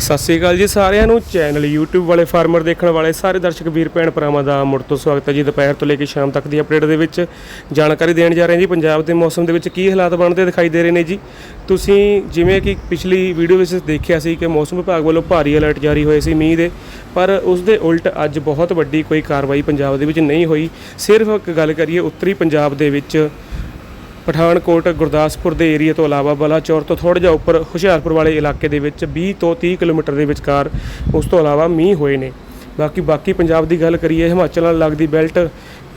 ਸਤਿ ਸ੍ਰੀ ਅਕਾਲ ਜੀ ਸਾਰਿਆਂ ਨੂੰ। ਚੈਨਲ YouTube ਵਾਲੇ ਫਾਰਮਰ ਦੇਖਣ ਵਾਲੇ ਸਾਰੇ ਦਰਸ਼ਕ ਵੀਰ ਭੈਣ ਭਰਾਵਾਂ ਦਾ ਮੁੜ ਤੋਂ ਸਵਾਗਤ ਹੈ ਜੀ ਦੁਪਹਿਰ ਤੋਂ ਲੈ ਕੇ ਸ਼ਾਮ ਤੱਕ ਦੀ ਅਪਡੇਟ ਦੇ ਵਿੱਚ। ਜਾਣਕਾਰੀ ਦੇਣ ਜਾ ਰਹੇ ਹਾਂ ਜੀ ਪੰਜਾਬ ਦੇ ਮੌਸਮ ਦੇ ਵਿੱਚ ਕੀ ਹਾਲਾਤ ਬਣਦੇ ਦਿਖਾਈ ਦੇ ਰਹੇ ਨੇ ਜੀ। ਤੁਸੀਂ ਜਿਵੇਂ ਕਿ ਪਿਛਲੀ ਵੀਡੀਓ ਵਿੱਚ ਦੇਖਿਆ ਸੀ ਕਿ ਮੌਸਮ ਵਿਭਾਗ ਵੱਲੋਂ ਭਾਰੀ ਅਲਰਟ ਜਾਰੀ ਹੋਏ ਸੀ ਮੀਂਹ ਦੇ, ਪਰ ਉਸ ਦੇ ਉਲਟ ਅੱਜ ਬਹੁਤ ਵੱਡੀ ਕੋਈ ਕਾਰਵਾਈ ਪੰਜਾਬ ਦੇ ਵਿੱਚ ਨਹੀਂ ਹੋਈ। ਸਿਰਫ ਇੱਕ ਗੱਲ ਕਰੀਏ, ਉੱਤਰੀ ਪੰਜਾਬ ਦੇ ਵਿੱਚ ਪਠਾਨਕੋਟ, ਗੁਰਦਾਸਪੁਰ ਦੇ ਏਰੀਆ ਤੋਂ ਇਲਾਵਾ ਬਲਾਚੌਰ ਤੋਂ ਥੋੜ੍ਹਾ ਜਿਹਾ ਉੱਪਰ ਹੁਸ਼ਿਆਰਪੁਰ ਵਾਲੇ ਇਲਾਕੇ ਦੇ ਵਿੱਚ 20 ਤੋਂ 30 ਕਿਲੋਮੀਟਰ ਦੇ ਵਿਚਕਾਰ ਉਸ ਤੋਂ ਇਲਾਵਾ ਮੀਂਹ ਹੋਏ ਨੇ। ਬਾਕੀ ਬਾਕੀ ਪੰਜਾਬ ਦੀ ਗੱਲ ਕਰੀਏ, ਹਿਮਾਚਲ ਨਾਲ ਲੱਗਦੀ ਬੈਲਟ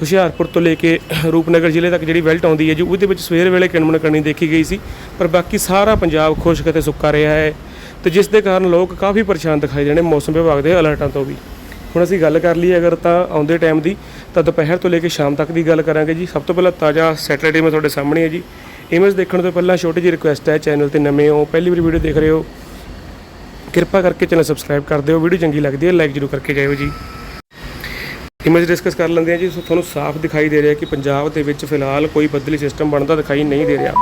ਹੁਸ਼ਿਆਰਪੁਰ ਤੋਂ ਲੈ ਕੇ ਰੂਪਨਗਰ ਜ਼ਿਲ੍ਹੇ ਤੱਕ ਜਿਹੜੀ ਬੈਲਟ ਆਉਂਦੀ ਹੈ, ਜੀ ਉਹਦੇ ਵਿੱਚ ਸਵੇਰ ਵੇਲੇ ਕਿਣਮਣ ਕਰਨੀ ਦੇਖੀ ਗਈ ਸੀ, ਪਰ ਬਾਕੀ ਸਾਰਾ ਪੰਜਾਬ ਖੁਸ਼ਕ ਅਤੇ ਸੁੱਕਾ ਰਿਹਾ ਹੈ ਤੇ ਜਿਸ ਦੇ ਕਾਰਨ ਲੋਕ ਕਾਫੀ ਪਰੇਸ਼ਾਨ ਦਿਖਾਈ ਦੇਣੇ ਮੌਸਮ ਵਿਭਾਗ ਦੇ ਅਲਰਟਾਂ ਤੋਂ ਵੀ। ਹੁਣ ਅਸੀਂ ਗੱਲ ਕਰ ਲਈਏ ਅਗਰ ਤਾਂ ਆਉਂਦੇ ਟਾਈਮ ਦੀ, ਤਾਂ ਦੁਪਹਿਰ ਤੋਂ ਲੈ ਕੇ ਸ਼ਾਮ ਤੱਕ ਦੀ ਗੱਲ ਕਰਾਂਗੇ ਜੀ। ਸਭ ਤੋਂ ਪਹਿਲਾਂ ਤਾਜ਼ਾ ਸੈਟਰਡੇ ਮੈਂ ਤੁਹਾਡੇ ਸਾਹਮਣੇ ਹੈ ਜੀ। ਇਮੇਜ ਦੇਖਣ ਤੋਂ ਪਹਿਲਾਂ ਛੋਟੀ ਜਿਹੀ ਰਿਕੁਐਸਟ ਹੈ ਚੈਨਲ ਤੇ ਨਵੇਂ ਹੋ, ਪਹਿਲੀ ਵਾਰੀ ਵੀਡੀਓ ਦੇਖ ਰਹੇ ਹੋ, ਕਿਰਪਾ ਕਰਕੇ ਚੈਨਲ ਸਬਸਕ੍ਰਾਈਬ ਕਰ ਦਿਓ। ਵੀਡੀਓ ਚੰਗੀ ਲੱਗਦੀ ਹੈ ਲਾਈਕ ਜ਼ਰੂਰ ਕਰਕੇ ਜਾਇਓ ਜੀ। ਇਮੇਜ ਡਿਸਕਸ ਕਰ ਲੈਂਦੇ ਹਾਂ ਜੀ। ਤੁਹਾਨੂੰ ਸਾਫ਼ ਦਿਖਾਈ ਦੇ ਰਿਹਾ ਕਿ ਪੰਜਾਬ ਦੇ ਵਿੱਚ ਫਿਲਹਾਲ ਕੋਈ ਬਦਲੀ ਸਿਸਟਮ ਬਣਦਾ ਦਿਖਾਈ ਨਹੀਂ ਦੇ ਰਿਹਾ।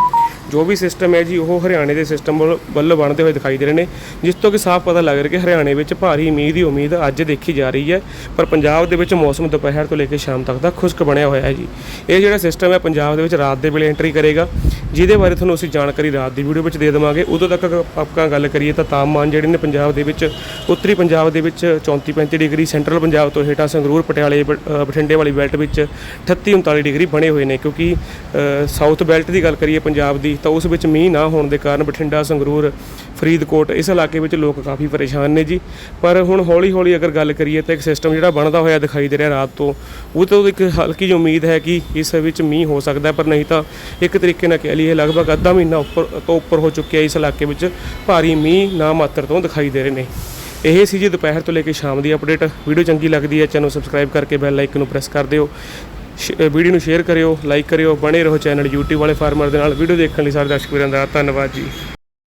ਜੋ ਵੀ ਸਿਸਟਮ ਹੈ ਜੀ, ਉਹ ਹਰਿਆਣੇ ਦੇ ਸਿਸਟਮ ਵੱਲੋਂ ਬਣਦੇ ਹੋਏ ਦਿਖਾਈ ਦੇ ਰਹੇ ਨੇ। ਜਿਸ ਤੋਂ ਕਿ ਸਾਫ਼ ਪਤਾ ਲੱਗ ਰਿਹਾ ਕਿ ਹਰਿਆਣੇ ਵਿੱਚ ਭਾਰੀ ਮੀਂਹ ਦੀ ਉਮੀਦ ਅੱਜ ਦੇਖੀ ਜਾ ਰਹੀ ਹੈ। ਪਰ ਪੰਜਾਬ ਦੇ ਵਿੱਚ ਮੌਸਮ ਦੁਪਹਿਰ ਤੋਂ ਲੈ ਕੇ ਸ਼ਾਮ ਤੱਕ ਦਾ ਖੁਸ਼ਕ ਬਣਿਆ ਹੋਇਆ ਹੈ ਜੀ। ਇਹ ਜਿਹੜਾ ਸਿਸਟਮ ਹੈ, ਪੰਜਾਬ ਦੇ ਵਿੱਚ ਰਾਤ ਦੇ ਵੇਲੇ ਐਂਟਰੀ ਕਰੇਗਾ। ਜਿਹਦੇ ਬਾਰੇ ਤੁਹਾਨੂੰ ਅਸੀਂ ਜਾਣਕਾਰੀ ਰਾਤ ਦੀ ਵੀਡੀਓ ਵਿੱਚ ਦੇ ਦੇਵਾਂਗੇ। ਉਦੋਂ ਤੱਕ ਆਪਾਂ ਗੱਲ ਕਰੀਏ ਤਾਂ ਤਾਪਮਾਨ ਜਿਹੜੇ ਨੇ ਪੰਜਾਬ ਦੇ ਵਿੱਚ, ਉੱਤਰੀ ਪੰਜਾਬ ਦੇ ਵਿੱਚ 34 35 ਡਿਗਰੀ, ਸੈਂਟਰਲ ਪੰਜਾਬ ਤੋਂ ਹੇਠਾਂ ਸੰਗਰੂਰ, ਪਟਿਆਲੇ, ਬ- ਬਠਿੰਡੇ ਵਾਲੀ ਬੈਲਟ ਵਿੱਚ 38 39 ਡਿਗਰੀ ਬਣੇ ਹੋਏ ਨੇ। ਕਿਉਂਕਿ ਸਾਊਥ ਬੈਲਟ ਦੀ ਗੱਲ ਕਰੀਏ ਪੰਜਾਬ ਦੀ, ਤਾਂ ਉਸ ਵਿੱਚ ਮੀਂਹ ਨਾ ਹੋਣ ਦੇ ਕਾਰਨ ਬਠਿੰਡਾ, ਸੰਗਰੂਰ, ਫਰੀਦਕੋਟ ਇਸ ਇਲਾਕੇ ਵਿੱਚ ਲੋਕ ਕਾਫੀ ਪਰੇਸ਼ਾਨ ਨੇ ਜੀ। ਪਰ ਹੁਣ ਹੌਲੀ ਹੌਲੀ ਅਗਰ ਗੱਲ ਕਰੀਏ ਤਾਂ ਇੱਕ ਸਿਸਟਮ ਜਿਹੜਾ ਬਣਦਾ ਹੋਇਆ ਦਿਖਾਈ ਦੇ ਰਿਹਾ ਰਾਤ ਤੋਂ, ਉਹ ਤੋਂ ਇੱਕ ਹਲਕੀ ਜਿਹੀ ਉਮੀਦ ਹੈ ਕਿ ਇਸ ਵਿੱਚ ਮੀਂਹ ਹੋ ਸਕਦਾ ਪਰ ਨਹੀਂ ਤਾਂ ਇੱਕ ਤਰੀਕੇ ਨਾਲ ਕਹਿ ਲਈਏ ਲਗਭਗ ਅੱਧਾ ਮਹੀਨਾ ਉੱਪਰ ਤੋਂ ਉੱਪਰ ਹੋ ਚੁੱਕਿਆ ਇਸ ਇਲਾਕੇ ਵਿੱਚ। ਭਾਰੀ ਮੀਂਹ ਨਾ ਮਾਤਰ ਤੋਂ ਦਿਖਾਈ ਦੇ ਰਹੇ ਨੇ। ਇਹ ਸੀ ਜੀ ਦੁਪਹਿਰ ਤੋਂ ਲੈ ਕੇ ਸ਼ਾਮ ਦੀ ਅਪਡੇਟ। ਵੀਡੀਓ ਚੰਗੀ ਲੱਗਦੀ ਹੈ, ਚੈਨਲ ਸਬਸਕ੍ਰਾਈਬ ਕਰਕੇ ਬੈਲ ਆਈਕਨ ਨੂੰ ਪ੍ਰੈਸ ਕਰ ਦਿਓ। ਸ਼- ਵੀਡੀਓ ਨੂੰ ਸ਼ੇਅਰ ਕਰਿਓ, ਲਾਈਕ ਕਰਿਓ, ਬਣੇ ਰਹੋ ਚੈਨਲ YouTube ਵਾਲੇ ਫਾਰਮਰ ਦੇ ਨਾਲ। ਵੀਡੀਓ ਦੇਖਣ ਲਈ ਸਾਰੇ ਦਰਸ਼ਕ ਵੀਰਾਂ ਦਾ ਧੰਨਵਾਦ ਜੀ।